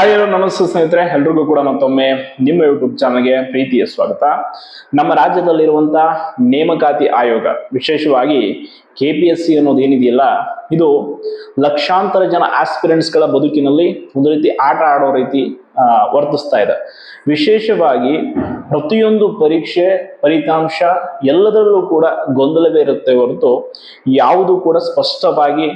Hi hello ನಮಸ್ತೆ ಸ್ನೇಹಿತರೆ. ಎಲ್ರಿಗೂ ಕೂಡ ಮತ್ತೊಮ್ಮೆ ನಿಮ್ಮ ಯೂಟ್ಯೂಬ್ ಚಾನಲ್ಗೆ ಪ್ರೀತಿಯ ಸ್ವಾಗತ. ನಮ್ಮ ರಾಜ್ಯದಲ್ಲಿರುವಂತಹ ನೇಮಕಾತಿ ಆಯೋಗ, ವಿಶೇಷವಾಗಿ ಕೆ ಪಿ ಎಸ್ ಸಿ ಅನ್ನೋದು ಏನಿದೆಯಲ್ಲ, ಇದು ಲಕ್ಷಾಂತರ ಜನ ಆಸ್ಪಿರೆಂಟ್ಸ್ಗಳ ಬದುಕಿನಲ್ಲಿ ಒಂದು ರೀತಿ ಆಟ ಆಡೋ ರೀತಿ ವರ್ತಿಸ್ತಾ ಇದೆ. ವಿಶೇಷವಾಗಿ ಪ್ರತಿಯೊಂದು ಪರೀಕ್ಷೆ, ಫಲಿತಾಂಶ ಎಲ್ಲದರಲ್ಲೂ ಕೂಡ ಗೊಂದಲವೇ ಇರುತ್ತೆ ಹೊರತು, ಯಾವುದು ಕೂಡ ಸ್ಪಷ್ಟವಾಗಿ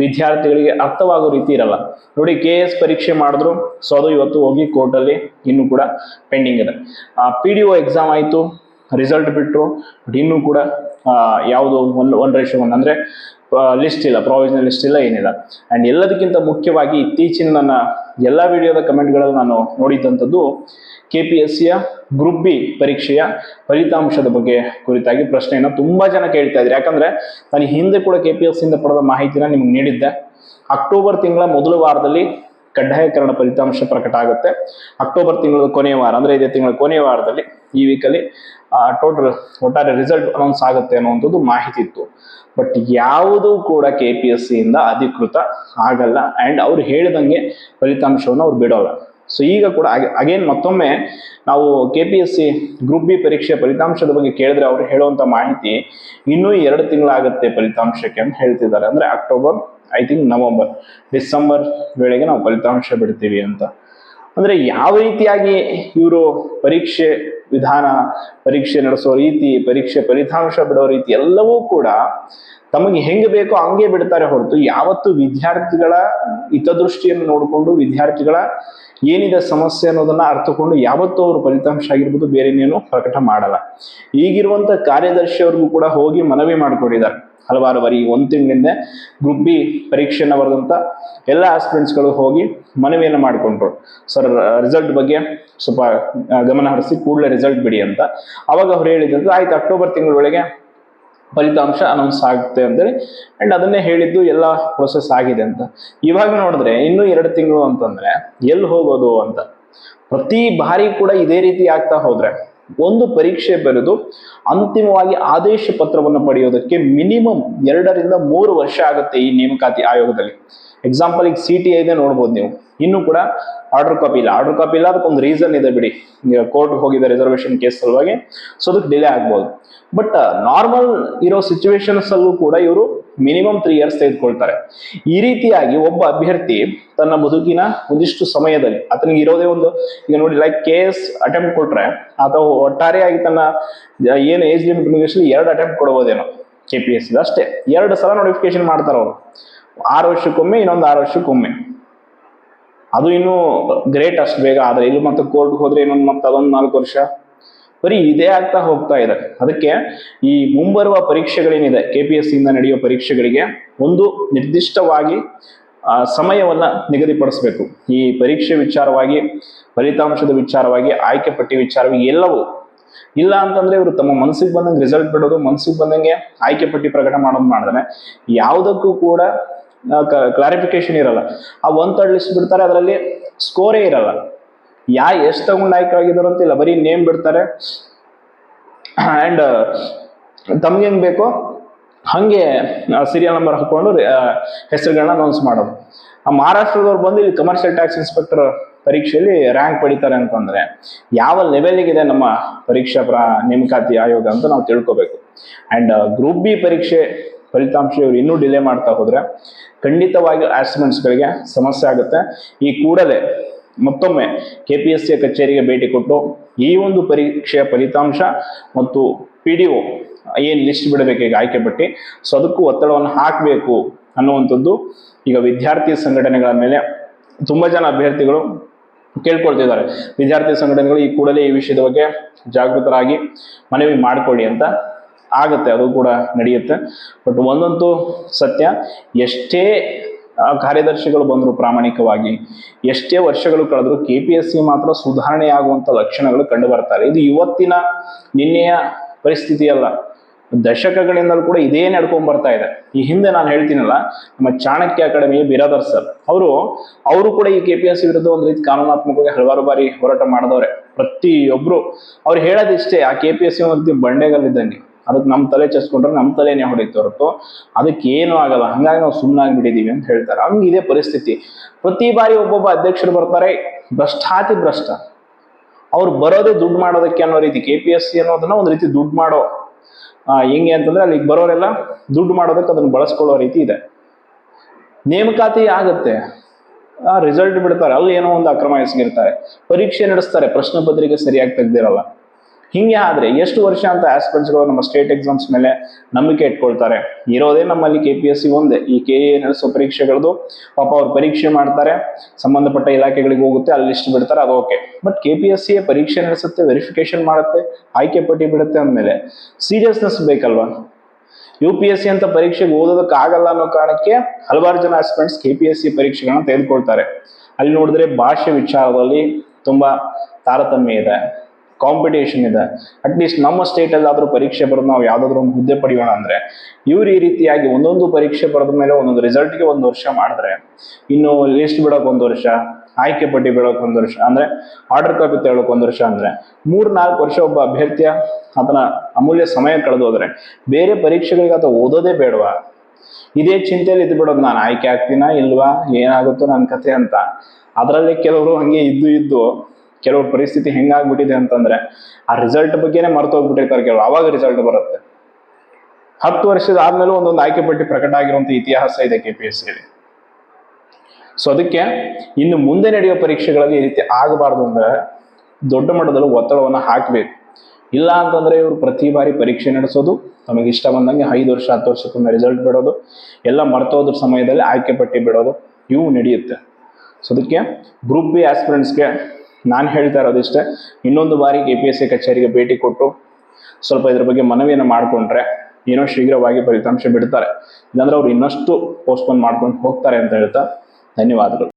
ವಿದ್ಯಾರ್ಥಿಗಳಿಗೆ ಅರ್ಥವಾಗೋ ರೀತಿ ಇರಲ್ಲ. ನೋಡಿ ಕೆ ಎಸ್ ಪರೀಕ್ಷೆ ಮಾಡಿದ್ರು, ಸೊ ಅದು ಇವತ್ತು ಹೋಗಿ ಕೋರ್ಟಲ್ಲಿ ಇನ್ನೂ ಕೂಡ ಪೆಂಡಿಂಗ್ ಇದೆ. ಪಿ ಡಿ ಒ ಎಕ್ಸಾಮ್ ಆಯಿತು. ರಿಸಲ್ಟ್ ಬಿಟ್ಟರು ಬಟ್ ಇನ್ನೂ ಕೂಡ ಯಾವುದು ಒನ್ ಒನ್ ರೇಷೋ ಒನ್ ಅಂದರೆ ಲಿಸ್ಟ್ ಇಲ್ಲ ಪ್ರಾವಿಷನಲ್ ಲಿಸ್ಟ್ ಇಲ್ಲ, ಏನಿಲ್ಲ. ಆ್ಯಂಡ್ ಎಲ್ಲದಕ್ಕಿಂತ ಮುಖ್ಯವಾಗಿ ಇತ್ತೀಚಿನ ನನ್ನ ಎಲ್ಲ ವಿಡಿಯೋದ ಕಮೆಂಟ್ಗಳಲ್ಲಿ ನಾನು ನೋಡಿದ್ದಂಥದ್ದು ಕೆ ಪಿ ಎಸ್ ಸಿಯ ಗ್ರೂಪ್ ಬಿ ಪರೀಕ್ಷೆಯ ಫಲಿತಾಂಶದ ಬಗ್ಗೆ ಕುರಿತಾಗಿ ಪ್ರಶ್ನೆಯನ್ನು ತುಂಬ ಜನ ಕೇಳ್ತಾ ಇದ್ರು. ಯಾಕಂದರೆ, ನಾನು ಹಿಂದೆ ಕೂಡ ಕೆ ಪಿ ಎಸ್ ಸಿಯಿಂದ ಪಡೆದ ಮಾಹಿತಿನ ನಿಮ್ಗೆ ನೀಡಿದ್ದೆ. ಅಕ್ಟೋಬರ್ ತಿಂಗಳ ಮೊದಲ ವಾರದಲ್ಲಿ ಕಡ್ಡಾಯಕರಣ ಫಲಿತಾಂಶ ಪ್ರಕಟ ಆಗುತ್ತೆ. ಅಕ್ಟೋಬರ್ ತಿಂಗಳ ಕೊನೆಯ ವಾರ, ಅಂದರೆ ಇದೇ ತಿಂಗಳ ಕೊನೆಯ ವಾರದಲ್ಲಿ ಈ ವೀಕಲ್ಲಿ ಟೋಟಲ್ ಒಟ್ಟಾರೆ ರಿಸಲ್ಟ್ ಅನೌನ್ಸ್ ಆಗುತ್ತೆ ಅನ್ನುವಂಥದ್ದು ಮಾಹಿತಿ ಇತ್ತು. ಬಟ್ ಯಾವುದೂ ಕೂಡ ಕೆ ಪಿ ಎಸ್ ಸಿಯಿಂದ ಅಧಿಕೃತ ಆಗಲ್ಲ. ಆ್ಯಂಡ್ ಅವ್ರು ಹೇಳಿದಂಗೆ ಫಲಿತಾಂಶವನ್ನು ಅವ್ರು ಬಿಡೋಲ್ಲ. ಸೊ ಈಗ ಕೂಡ ಅಗೇನ್ ಮತ್ತೊಮ್ಮೆ ನಾವು K P S C group B ಪರೀಕ್ಷೆ ಫಲಿತಾಂಶದ ಬಗ್ಗೆ ಕೇಳಿದ್ರೆ ಅವರು ಹೇಳುವಂಥ ಮಾಹಿತಿ ಇನ್ನೂ ಎರಡು ತಿಂಗಳಾಗುತ್ತೆ ಫಲಿತಾಂಶಕ್ಕೆ ಅಂತ ಹೇಳ್ತಿದ್ದಾರೆ. ಅಂದರೆ October I think November December ವೇಳೆಗೆ ನಾವು ಫಲಿತಾಂಶ ಬಿಡ್ತೀವಿ ಅಂತ. ಅಂದರೆ ಯಾವ ರೀತಿಯಾಗಿ ಇವರು ಪರೀಕ್ಷೆ ವಿಧಾನ, ಪರೀಕ್ಷೆ ನಡೆಸೋ ರೀತಿ, ಪರೀಕ್ಷೆ ಫಲಿತಾಂಶ ಬಿಡೋ ರೀತಿ ಎಲ್ಲವೂ ಕೂಡ ತಮಗೆ ಹೆಂಗೆ ಬೇಕೋ ಹಂಗೆ ಬಿಡ್ತಾರೆ ಹೊರತು ಯಾವತ್ತು ವಿದ್ಯಾರ್ಥಿಗಳ ಹಿತದೃಷ್ಟಿಯನ್ನು ನೋಡಿಕೊಂಡು ವಿದ್ಯಾರ್ಥಿಗಳ ಏನಿದೆ ಸಮಸ್ಯೆ ಅನ್ನೋದನ್ನ ಅರ್ಥಕೊಂಡು ಯಾವತ್ತೂ ಅವರು ಫಲಿತಾಂಶ ಆಗಿರ್ಬೋದು, ಬೇರೆ ಇನ್ನೇನು ಪ್ರಕಟ ಮಾಡಲ್ಲ. ಈಗಿರುವಂತ ಕಾರ್ಯದರ್ಶಿ ಅವ್ರಿಗೂ ಕೂಡ ಹೋಗಿ ಮನವಿ ಮಾಡಿಕೊಂಡಿದ್ದಾರೆ. ಹಲವಾರು ಬಾರಿ ಒಂದು ತಿಂಗಳಿಂದ ಗ್ರೂಪ್ ಬಿ ಪರೀಕ್ಷೆಯನ್ನು ಬರೆದಂತ ಎಲ್ಲ ಆಸ್ಪಿರೆಂಟ್ಸ್ಗಳು ಹೋಗಿ ಮನವಿಯನ್ನು ಮಾಡಿಕೊಂಡ್ರು. ಸರ್ ರಿಸಲ್ಟ್ ಬಗ್ಗೆ ಸ್ವಲ್ಪ ಗಮನ ಹರಿಸಿ, ಕೂಡಲೇ ರಿಸಲ್ಟ್ ಬಿಡಿ ಅಂತ. ಅವಾಗ ಅವ್ರು ಹೇಳಿದಂತೆ, ಆಯ್ತು ಅಕ್ಟೋಬರ್ ತಿಂಗಳ ಒಳಗೆ ಫಲಿತಾಂಶ ಅನೌನ್ಸ್ ಆಗುತ್ತೆ ಅಂತೇಳಿ. ಅಂಡ್ ಅದನ್ನೇ ಹೇಳಿದ್ದು ಎಲ್ಲ ಪ್ರೊಸೆಸ್ ಆಗಿದೆ ಅಂತ. ಇವಾಗ ನೋಡಿದ್ರೆ ಇನ್ನೂ ಎರಡು ತಿಂಗಳು ಅಂತಂದ್ರೆ ಎಲ್ಲಿ ಹೋಗೋದು ಅಂತ. ಪ್ರತಿ ಬಾರಿ ಕೂಡ ಇದೇ ರೀತಿ ಆಗ್ತಾ ಹೋದ್ರೆ ಒಂದು ಪರೀಕ್ಷೆ ಬರೆದು ಅಂತಿಮವಾಗಿ ಆದೇಶ ಪತ್ರವನ್ನು ಪಡೆಯೋದಕ್ಕೆ ಮಿನಿಮಮ್ ಎರಡರಿಂದ ಮೂರು ವರ್ಷ ಆಗುತ್ತೆ ಈ ನೇಮಕಾತಿ ಆಯೋಗದಲ್ಲಿ. ಎಕ್ಸಾಂಪಲ್ ಈಗ ಸಿ ಟಿ ಐದೇ ನೋಡ್ಬೋದು ನೀವು. ಇನ್ನೂ ಕೂಡ ಆರ್ಡರ್ ಕಾಪಿ ಇಲ್ಲ. ಆರ್ಡರ್ ಕಾಪಿ ಇಲ್ಲ, ಅದಕ್ಕೊಂದು ರೀಸನ್ ಇದೆ ಬಿಡಿ. ಕೋರ್ಟ್ಗೆ ಹೋಗಿದೆ ರಿಸರ್ವೇಶನ್ ಕೇಸ್ ಸಲುವಾಗಿ. ಸೊ ಅದಕ್ಕೆ ಡಿಲೇ ಆಗ್ಬೋದು. ಬಟ್ ನಾರ್ಮಲ್ ಇರೋ ಸಿಚುವೇಶನ್ಸ್ ಅಲ್ಲೂ ಕೂಡ ಇವರು ಮಿನಿಮಮ್ ತ್ರೀ ಇಯರ್ಸ್ ತೆಗೆದುಕೊಳ್ತಾರೆ. ಈ ರೀತಿಯಾಗಿ ಒಬ್ಬ ಅಭ್ಯರ್ಥಿ ತನ್ನ ಬದುಕಿನ ಒಂದಿಷ್ಟು ಸಮಯದಲ್ಲಿ, ಆತನಿಗೆ ಇರೋದೇ ಒಂದು, ಈಗ ನೋಡಿ ಲೈಕ್ ಕೇಸ್ ಅಟೆಂಪ್ಟ್ ಕೊಟ್ರೆ, ಆತ ಒಟ್ಟಾರೆಯಾಗಿ ತನ್ನ ಏನು ಏಜ್ ಲಿಮಿಟ್ ಎರಡು ಅಟೆಂಪ್ಟ್ ಕೊಡಬಹುದೇನೋ ಕೆ ಪಿ ಎಸ್ ಅಷ್ಟೇ. ಎರಡು ಸಲ ನೋಟಿಫಿಕೇಶನ್ ಮಾಡ್ತಾರೆ ಅವರು ಆರು ವರ್ಷಕ್ಕೊಮ್ಮೆ, ಇನ್ನೊಂದು ಆರು ವರ್ಷಕ್ಕೊಮ್ಮೆ. ಅದು ಇನ್ನೂ ಗ್ರೇಟ್ ಅಷ್ಟು ಬೇಗ, ಆದರೆ ಇಲ್ಲಿ ಮತ್ತೆ ಕೋರ್ಟ್ಗೆ ಹೋದ್ರೆ ಇನ್ನೊಂದು ಮತ್ತೆ ಅದೊಂದು ನಾಲ್ಕು ವರ್ಷ. ಬರೀ ಇದೇ ಆಗ್ತಾ ಹೋಗ್ತಾ ಇದೆ. ಅದಕ್ಕೆ ಈ ಮುಂಬರುವ ಪರೀಕ್ಷೆಗಳೇನಿದೆ ಕೆ ಪಿ ಎಸ್ ಸಿಯಿಂದ ನಡೆಯುವ ಪರೀಕ್ಷೆಗಳಿಗೆ ಒಂದು ನಿರ್ದಿಷ್ಟವಾಗಿ ಸಮಯವನ್ನ ನಿಗದಿಪಡಿಸಬೇಕು. ಈ ಪರೀಕ್ಷೆ ವಿಚಾರವಾಗಿ, ಫಲಿತಾಂಶದ ವಿಚಾರವಾಗಿ, ಆಯ್ಕೆ ಪಟ್ಟಿ ವಿಚಾರವಾಗಿ ಎಲ್ಲವೂ ಇಲ್ಲ ಅಂತಂದ್ರೆ ಇವರು ತಮ್ಮ ಮನಸ್ಸಿಗೆ ಬಂದಂಗೆ ರಿಸಲ್ಟ್ ಬಿಡೋದು, ಮನಸ್ಸಿಗೆ ಬಂದಂಗೆ ಆಯ್ಕೆ ಪಟ್ಟಿ ಪ್ರಕಟ ಮಾಡೋದು ಮಾಡಿದ್ರೆ, ಯಾವುದಕ್ಕೂ ಕೂಡ ಕ್ಲಾರಿಫಿಕೇಶನ್ ಇರಲ್ಲ. ಆ ಒನ್ ತರ್ಡ್ ಲಿಸ್ಟ್ ಬಿಡ್ತಾರೆ, ಅದರಲ್ಲಿ ಸ್ಕೋರೇ ಇರಲ್ಲ. ಯಾ ಎಷ್ಟು ತಗೊಂಡು ಆಯ್ಕೆ ಅಂತಿಲ್ಲ, ಬರೀ ನೇಮ್ ಬಿಡ್ತಾರೆ. ಆ್ಯಂಡ್ ತಮ್ಗೆ ಹೆಂಗ್ ಬೇಕೋ, ಹಾಗೆ ಸೀರಿಯಲ್ ನಂಬರ್ ಹಾಕೊಂಡು ಹೆಸರುಗಳನ್ನ ಅನೌನ್ಸ್ ಮಾಡೋದು. ಆ, ಮಹಾರಾಷ್ಟ್ರದವ್ರು ಬಂದು ಇಲ್ಲಿ ಕಮರ್ಷಿಯಲ್ ಟ್ಯಾಕ್ಸ್ ಇನ್ಸ್ಪೆಕ್ಟರ್ ಪರೀಕ್ಷೆಯಲ್ಲಿ ರ್ಯಾಂಕ್ ಪಡಿತಾರೆ ಅಂತಂದ್ರೆ ಯಾವ ಲೆವೆಲ್ಗಿದೆ ನಮ್ಮ ಪರೀಕ್ಷಾ ಪ್ರ, ನೇಮಕಾತಿ ಆಯೋಗ ಅಂತ ನಾವು ತಿಳ್ಕೊಬೇಕು. ಆ್ಯಂಡ್ ಗ್ರೂಪ್ ಬಿ ಪರೀಕ್ಷೆ ಫಲಿತಾಂಶ ಇವರು ಇನ್ನೂ ಡಿಲೇ ಮಾಡ್ತಾ ಹೋದ್ರೆ ಖಂಡಿತವಾಗಿ ಆಸ್ಪಿರೆಂಟ್ಸ್ಗಳಿಗೆ ಸಮಸ್ಯೆ ಆಗುತ್ತೆ. ಈ ಕೂಡಲೇ ಮತ್ತೊಮ್ಮೆ ಕೆ ಪಿ ಎಸ್ ಸಿಯ ಕಚೇರಿಗೆ ಭೇಟಿ ಕೊಟ್ಟು ಈ ಒಂದು ಪರೀಕ್ಷೆಯ ಫಲಿತಾಂಶ ಮತ್ತು ಪಿ ಡಿ ಒ ಏನು ಲಿಸ್ಟ್ ಬಿಡಬೇಕು ಈಗ ಆಯ್ಕೆ ಪಟ್ಟಿ. ಸೊ ಅದಕ್ಕೂ ಒತ್ತಡವನ್ನು ಹಾಕಬೇಕು ಅನ್ನುವಂಥದ್ದು ಈಗ ವಿದ್ಯಾರ್ಥಿ ಸಂಘಟನೆಗಳ ಮೇಲೆ ತುಂಬ ಜನ ಅಭ್ಯರ್ಥಿಗಳು ಕೇಳ್ಕೊಳ್ತಿದ್ದಾರೆ. ವಿದ್ಯಾರ್ಥಿ ಸಂಘಟನೆಗಳು ಈ ಕೂಡಲೇ ಈ ವಿಷಯದ ಬಗ್ಗೆ ಜಾಗೃತರಾಗಿ ಮನವಿ ಮಾಡಿಕೊಳ್ಳಿ ಅಂತ ಆಗುತ್ತೆ, ಅದು ಕೂಡ ನಡೆಯುತ್ತೆ. ಬಟ್ ಒಂದಂತೂ ಸತ್ಯ, ಎಷ್ಟೇ ಕಾರ್ಯದರ್ಶಿಗಳು ಬಂದರು ಪ್ರಾಮಾಣಿಕವಾಗಿ, ಎಷ್ಟೇ ವರ್ಷಗಳು ಕಳೆದ್ರು ಕೆ ಪಿ ಎಸ್ ಸಿ ಮಾತ್ರ ಸುಧಾರಣೆ ಆಗುವಂತ ಲಕ್ಷಣಗಳು ಕಂಡು ಬರ್ತಾರೆ ಇದು ಇವತ್ತಿನ ನಿನ್ನೆಯ ಪರಿಸ್ಥಿತಿ ಅಲ್ಲ ದಶಕಗಳಿಂದಲೂ ಕೂಡ ಇದೇ ನಡ್ಕೊಂಡ್ ಬರ್ತಾ ಇದೆ. ಈ ಹಿಂದೆ ನಾನು ಹೇಳ್ತೀನಲ್ಲ, ನಮ್ಮ ಚಾಣಕ್ಯ ಅಕಾಡೆಮಿಯ ಬಿರಾದರ್ ಸರ್, ಅವರು ಅವರು ಕೂಡ ಈ ಕೆ ಪಿ ಎಸ್ ಸಿ ವಿರುದ್ಧ ಒಂದು ರೀತಿ ಕಾನೂನಾತ್ಮಕವಾಗಿ ಹಲವಾರು ಬಾರಿ ಹೋರಾಟ ಮಾಡಿದವ್ರೆ. ಪ್ರತಿಯೊಬ್ರು, ಅವ್ರು ಹೇಳೋದಿಷ್ಟೇ, ಆ ಕೆ ಪಿ ಎಸ್ ಸಿ ಒಂದು ಬಂಡೆಗಲ್ಲಿದ್ದಂಗೆ. ಅದಕ್ಕೆ ನಮ್ಮ ತಲೆ ಚಸ್ಕೊಂಡ್ರೆ ನಮ್ಮ ತಲೆನೇ ಹೊಡೆಯುತ್ತೆ ಹೊರತು ಅದಕ್ಕೆ ಏನೂ ಆಗಲ್ಲ. ಹಂಗಾಗಿ ನಾವು ಸುಮ್ಮನಾಗ್ಬಿಟ್ಟಿದ್ದೀವಿ ಅಂತ ಹೇಳ್ತಾರೆ. ಹಂಗೆ ಇದೇ ಪರಿಸ್ಥಿತಿ. ಪ್ರತಿ ಬಾರಿ ಒಬ್ಬೊಬ್ಬ ಅಧ್ಯಕ್ಷರು ಬರ್ತಾರೆ, ಭ್ರಷ್ಟಾತಿ ಭ್ರಷ್ಟ. ಅವ್ರು ಬರೋದೇ ದುಡ್ಡು ಮಾಡೋದಕ್ಕೆ ಅನ್ನೋ ರೀತಿ ಕೆ ಪಿ ಎಸ್ ಸಿ ಅನ್ನೋದನ್ನ ಒಂದು ರೀತಿ ದುಡ್ಡು ಮಾಡೋ ಹೆಂಗೆ ಅಂತಂದ್ರೆ ಅಲ್ಲಿಗೆ ಬರೋರೆಲ್ಲ ದುಡ್ಡು ಮಾಡೋದಕ್ಕೆ ಅದನ್ನ ಬಳಸ್ಕೊಳ್ಳೋ ರೀತಿ ಇದೆ. ನೇಮಕಾತಿ ಆಗುತ್ತೆ. ಆ ರಿಸಲ್ಟ್ ಬಿಡ್ತಾರೆ. ಅಲ್ಲಿ ಏನೋ ಒಂದು ಅಕ್ರಮ ಎಸಗಿರ್ತಾರೆ. ಪರೀಕ್ಷೆ ನಡೆಸ್ತಾರೆ. ಪ್ರಶ್ನೆ ಪತ್ರಿಕೆ ಸರಿಯಾಗಿ ತೆಗ್ದಿರಲ್ಲ. ಹಿಂಗೆ ಆದ್ರೆ ಎಷ್ಟು ವರ್ಷ ಅಂತ ಆಸ್ಪಿರೆಂಟ್ಸ್ಗಳು ನಮ್ಮ ಸ್ಟೇಟ್ ಎಕ್ಸಾಮ್ಸ್ ಮೇಲೆ ನಂಬಿಕೆ ಇಟ್ಕೊಳ್ತಾರೆ? ಇರೋದೇ ನಮ್ಮಲ್ಲಿ ಕೆ ಪಿ ಎಸ್ ಸಿ ಒಂದೇ. ಈ ಕೆ ಎ ನಡೆಸೋ ಪರೀಕ್ಷೆಗಳದ್ದು ಪಾಪ ಅವ್ರು ಪರೀಕ್ಷೆ ಮಾಡ್ತಾರೆ, ಸಂಬಂಧಪಟ್ಟ ಇಲಾಖೆಗಳಿಗೆ ಹೋಗುತ್ತೆ, ಅಲ್ಲಿ ಲಿಸ್ಟ್ ಬಿಡ್ತಾರೆ, ಅದು okay but K P S C ಪರೀಕ್ಷೆ ನಡೆಸುತ್ತೆ ವೆರಿಫಿಕೇಶನ್ ಮಾಡುತ್ತೆ, ಆಯ್ಕೆ ಪಟ್ಟಿ ಬಿಡುತ್ತೆ ಅಂದಮೇಲೆ ಸೀರಿಯಸ್ನೆಸ್ ಬೇಕಲ್ವಾ? ಯು ಪಿ ಎಸ್ ಸಿ ಅಂತ ಪರೀಕ್ಷೆಗೆ ಓದೋದಕ್ಕೆ ಆಗಲ್ಲ ಅನ್ನೋ ಕಾರಣಕ್ಕೆ ಹಲವಾರು ಜನ aspirants K P S C ಪರೀಕ್ಷೆಗಳನ್ನ ತೆಗೆದುಕೊಳ್ತಾರೆ. ಅಲ್ಲಿ ನೋಡಿದ್ರೆ ಭಾಷೆ ವಿಚಾರದಲ್ಲಿ ತುಂಬಾ ತಾರತಮ್ಯ ಇದೆ. ಕಾಂಪಿಟೇಷನ್ ಇದೆ. ಅಟ್ಲೀಸ್ಟ್ ನಮ್ಮ ಸ್ಟೇಟಲ್ಲಿ ಆದ್ರೂ ಪರೀಕ್ಷೆ ಬರೆದು ನಾವು ಯಾವುದಾದ್ರೂ ಒಂದು ಹುದ್ದೆ ಪಡೆಯೋಣ ಅಂದ್ರೆ, ಇವ್ರು ಈ ರೀತಿಯಾಗಿ ಒಂದೊಂದು ಪರೀಕ್ಷೆ ಬರೆದ ಮೇಲೆ ಒಂದೊಂದು ರಿಸಲ್ಟ್ಗೆ ಒಂದು ವರ್ಷ ಮಾಡಿದ್ರೆ, ಇನ್ನು ಲಿಸ್ಟ್ ಬಿಡೋಕೆ ಒಂದು ವರ್ಷ, ಆಯ್ಕೆ ಪಟ್ಟಿ ಬಿಡೋಕೆ ಒಂದು ವರ್ಷ ಅಂದ್ರೆ ಆರ್ಡರ್ ಕಾಪಿ ತಗೊಳಕ್ ಒಂದು ವರ್ಷ ಅಂದ್ರೆ ಮೂರ್ ನಾಲ್ಕು ವರ್ಷ ಒಬ್ಬ ಅಭ್ಯರ್ಥಿಯ ಅದನ್ನ ಅಮೂಲ್ಯ ಸಮಯ ಕಳೆದು ಹೋದ್ರೆ, ಬೇರೆ ಪರೀಕ್ಷೆಗಳಿಗೆ ಆತ ಓದೋದೇ ಬೇಡವಾ? ಇದೇ ಚಿಂತೆಯಲ್ಲಿ ಇದ್ದು ಬಿಡೋದು ನಾನು ಆಯ್ಕೆ ಆಗ್ತೀನಾ ಇಲ್ವಾ? ಏನಾಗುತ್ತೋ ನನ್ನ ಕತೆ ಅಂತ. ಅದರಲ್ಲೇ ಕೆಲವರು ಹಂಗೆ ಇದ್ದು ಇದ್ದು ಕೆಲವ್ರ ಪರಿಸ್ಥಿತಿ ಹೆಂಗಾಗ್ಬಿಟ್ಟಿದೆ ಅಂತಂದ್ರೆ ಆ ರಿಸಲ್ಟ್ ಬಗ್ಗೆನೇ ಮರ್ತೋಗ್ಬಿಟ್ಟಿರ್ತಾರೆ ಕೆಲವರು. ಅವಾಗ ರಿಸಲ್ಟ್ ಬರುತ್ತೆ. ಹತ್ತು ವರ್ಷದ ಆದ್ಮೇಲೆ ಒಂದೊಂದು ಆಯ್ಕೆ ಪಟ್ಟಿ ಪ್ರಕಟ ಆಗಿರುವಂತ ಇತಿಹಾಸ ಇದೆ ಕೆ ಪಿ ಎಸ್ ಸಿಯಲ್ಲಿ ಸೊ ಅದಕ್ಕೆ ಇನ್ನು ಮುಂದೆ ನಡೆಯುವ ಪರೀಕ್ಷೆಗಳಲ್ಲಿ ಈ ರೀತಿ ಆಗಬಾರ್ದು ಅಂದ್ರೆ ದೊಡ್ಡ ಮಟ್ಟದಲ್ಲಿ ಒತ್ತಡವನ್ನು ಹಾಕಬೇಕು. ಇಲ್ಲ ಅಂತಂದ್ರೆ ಇವರು ಪ್ರತಿ ಬಾರಿ ಪರೀಕ್ಷೆ ನಡೆಸೋದು, ತಮಗೆ ಇಷ್ಟ ಬಂದಂಗೆ ಐದು ವರ್ಷ, ಹತ್ತು ವರ್ಷಕ್ಕೊಮ್ಮೆ ರಿಸಲ್ಟ್ ಬಿಡೋದು, ಎಲ್ಲ ಮರ್ತೋದ್ರ ಸಮಯದಲ್ಲಿ ಆಯ್ಕೆ ಪಟ್ಟಿ ಬಿಡೋದು, ಇವು ನಡೆಯುತ್ತೆ. ಸೊ ಅದಕ್ಕೆ ಗ್ರೂಪ್ ಬಿ ಆಸ್ಪಿರೆಂಟ್ಸ್ಗೆ ನಾನು ಹೇಳ್ತಾ ಇರೋದಿಷ್ಟೇ, ಇನ್ನೊಂದು ಬಾರಿ ಕೆ ಪಿ ಎಸ್ ಸಿ ಕಚೇರಿಗೆ ಭೇಟಿ ಕೊಟ್ಟು ಸ್ವಲ್ಪ ಇದ್ರ ಬಗ್ಗೆ ಮನವಿಯನ್ನು ಮಾಡಿಕೊಂಡ್ರೆ ಏನೋ ಶೀಘ್ರವಾಗಿ ಫಲಿತಾಂಶ ಬಿಡ್ತಾರೆ. ಇಲ್ಲಾಂದ್ರೆ ಅವ್ರು ಇನ್ನಷ್ಟು ಪೋಸ್ಟ್ಪೋನ್ ಮಾಡ್ಕೊಂಡು ಹೋಗ್ತಾರೆ ಅಂತ ಹೇಳ್ತಾ ಧನ್ಯವಾದಗಳು.